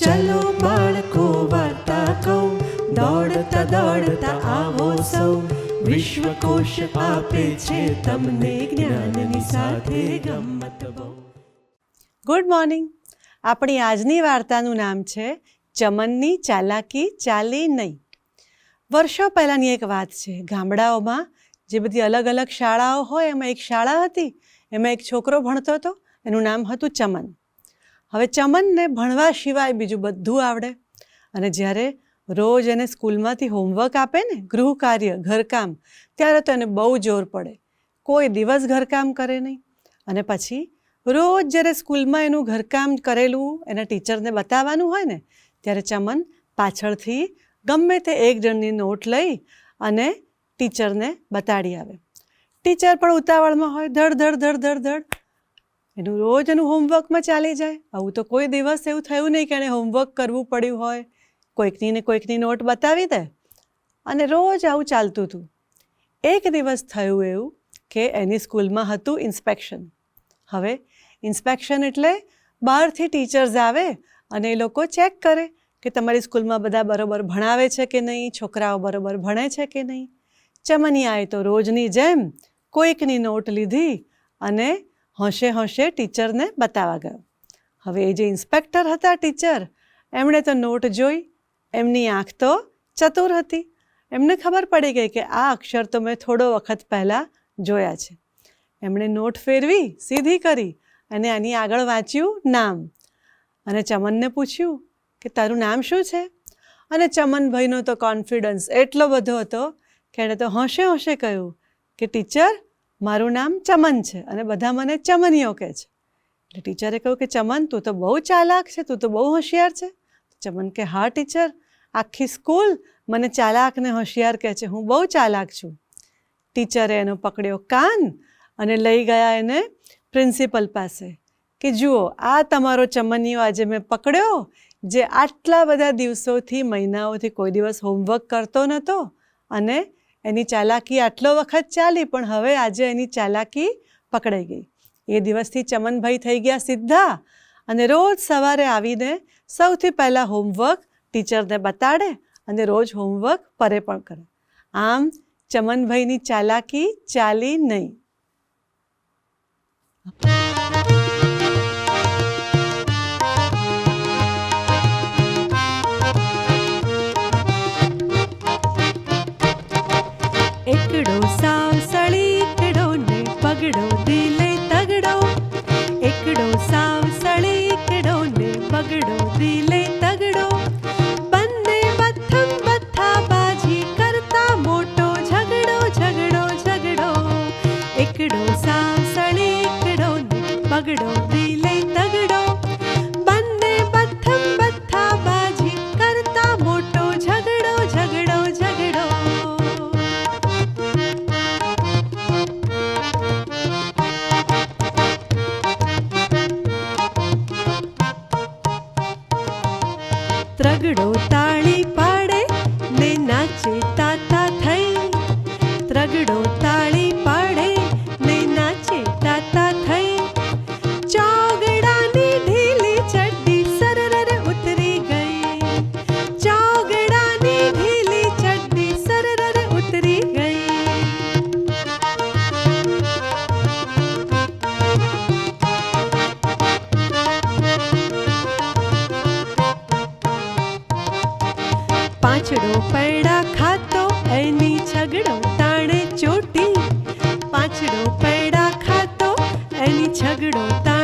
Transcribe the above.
ચલો બાળકો વાર્તા કહું. દોડતા દોડતા આવો સૌ. વિશ્વકોશ આપે છે તમને જ્ઞાનની સાથે ગમત ગુડ મોર્નિંગ આપણી આજની વાર્તાનું નામ છે ચમનની ચાલાકી ચાલી નહીં. વર્ષો પહેલાંની એક વાત છે. ગામડાઓમાં જે બધી અલગ અલગ શાળાઓ હોય, એમાં એક શાળા હતી. એમાં એક છોકરો ભણતો હતો. એનું નામ હતું ચમન. હવે ચમનને ભણવા સિવાય બીજું બધું આવડે. અને જ્યારે રોજ એને સ્કૂલમાંથી હોમવર્ક આપે ને, ગૃહ કાર્ય, ઘરકામ, ત્યારે તો એને બહુ જોર પડે. કોઈ દિવસ ઘરકામ કરે નહીં. અને પછી રોજ જ્યારે સ્કૂલમાં એનું ઘરકામ કરેલું, એના ટીચરને બતાવવાનું હોય ને, ત્યારે ચમન પાછળથી ગમે તે એક જણની નોટ લઈ અને ટીચરને બતાડી આવે. ટીચર પણ ઉતાવળમાં હોય, ધડ ધડ ધડ ધડ ધડ. એનું રોજ એનું હોમવર્કમાં ચાલી જાય. આવું તો કોઈ દિવસ એવું થયું નહીં કે એણે હોમવર્ક કરવું પડ્યું હોય. કોઈકની ને કોઈકની નોટ બતાવી દે. અને રોજ આવું ચાલતું હતું. એક દિવસ થયું એવું કે એની સ્કૂલમાં હતું ઇન્સ્પેક્શન. હવે ઇન્સ્પેક્શન એટલે બહારથી ટીચર્સ આવે અને એ લોકો ચેક કરે કે તમારી સ્કૂલમાં બધા બરોબર ભણાવે છે કે નહીં, છોકરાઓ બરોબર ભણે છે કે નહીં. ચમનિયાએ તો રોજની જેમ કોઈકની નોટ લીધી અને હોંશે હોંશે ટીચરને બતાવવા ગયો. હવે એ જે ઇન્સ્પેક્ટર હતા ટીચર, એમણે તો નોટ જોઈ, એમની આંખ તો ચતુર હતી. એમને ખબર પડી ગઈ કે આ અક્ષર તો મેં થોડો વખત પહેલાં જોયા છે. એમણે નોટ ફેરવી, સીધી કરી અને આની આગળ વાંચ્યું નામ. અને ચમનને પૂછ્યું કે તારું નામ શું છે? અને ચમનભાઈનો તો કોન્ફિડન્સ એટલો બધો હતો કે એણે તો હોંશે હોંશે કહ્યું કે ટીચર મારું નામ ચમન છે અને બધા મને ચમનીઓ કહે છે. એટલે ટીચરે કહ્યું કે, ચમન, તું તો બહુ ચાલાક છે, તું તો બહુ હોશિયાર છે. ચમન કે, હા, ટીચર, આખી સ્કૂલ મને ચાલાક ને હોશિયાર કહે છે, હું બહુ ચાલાક છું. ટીચરે એનો પકડ્યો કાન અને લઈ ગયા એને પ્રિન્સિપલ પાસે કે, જુઓ, આ તમારો ચમનીઓ આજે મેં પકડ્યો, જે આટલા બધા દિવસોથી, મહિનાઓથી કોઈ દિવસ હોમવર્ક કરતો નહોતો અને એની ચાલાકી આટલો વખત ચાલી, પણ હવે આજે એની ચાલાકી પકડાઈ ગઈ. એ દિવસથી ચમનભાઈ થઈ ગયા સીધા અને રોજ સવારે આવીને સૌથી પહેલાં હોમવર્ક ટીચરને બતાડે અને રોજ હોમવર્ક પરે પણ કરે. આમ ચમનભાઈની ચાલાકી ચાલી નહીં. ಬಿಡು ಸಾ પૂછડો પૈડા ખાતો એની છગડો તાણે ચોટી. પાછડો પૈડા ખાતો એની છગડો તાણે